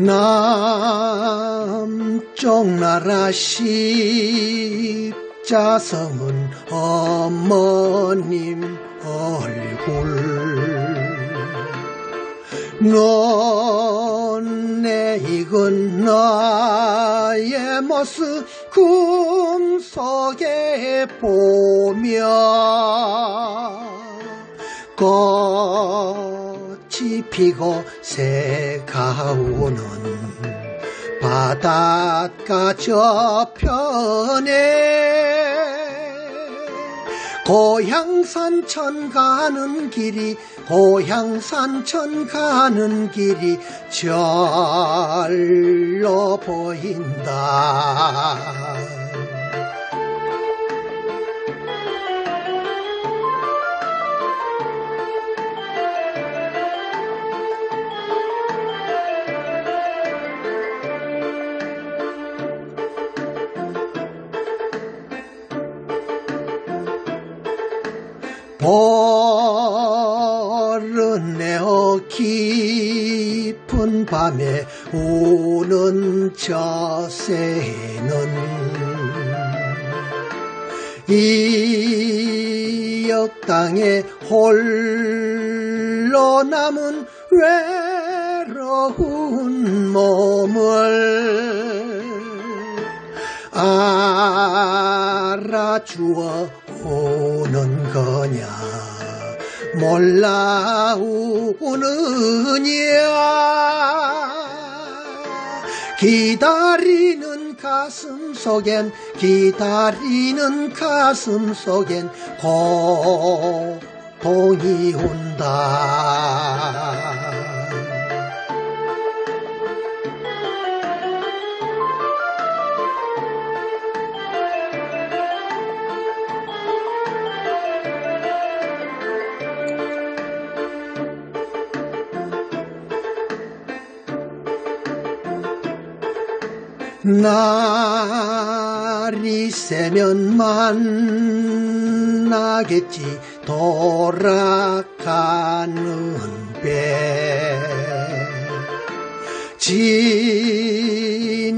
남쪽 나라 십자성은 어머님 얼굴. 넌내 이건 나의 모습 꿈속에 보며 꽃이 피고 새가 우는 바닷가 저편에 고향 산천 가는 길이 고향 산천 가는 길이 절로 보인다 내어 깊은 밤에 우는 저 새는 이 역당에 홀로 남은 외로운 몸을 알아주어 오는 거냐? 몰라오느냐? 기다리는 가슴 속엔 기다리는 가슴 속엔 고통이 온다 날이 새면 만나겠지. 돌아가는 배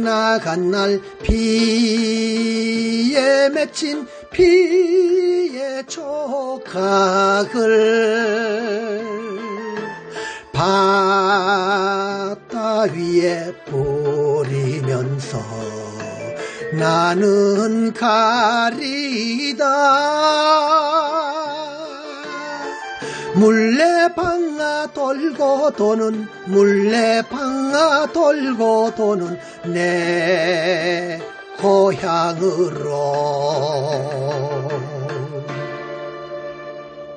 지나간 날 비에 맺힌 피의 조각을 바다 위에 뿌 리면서 나는 가리다. 물레방아 돌고 도는 물레방아 돌고 도는 내 고향으로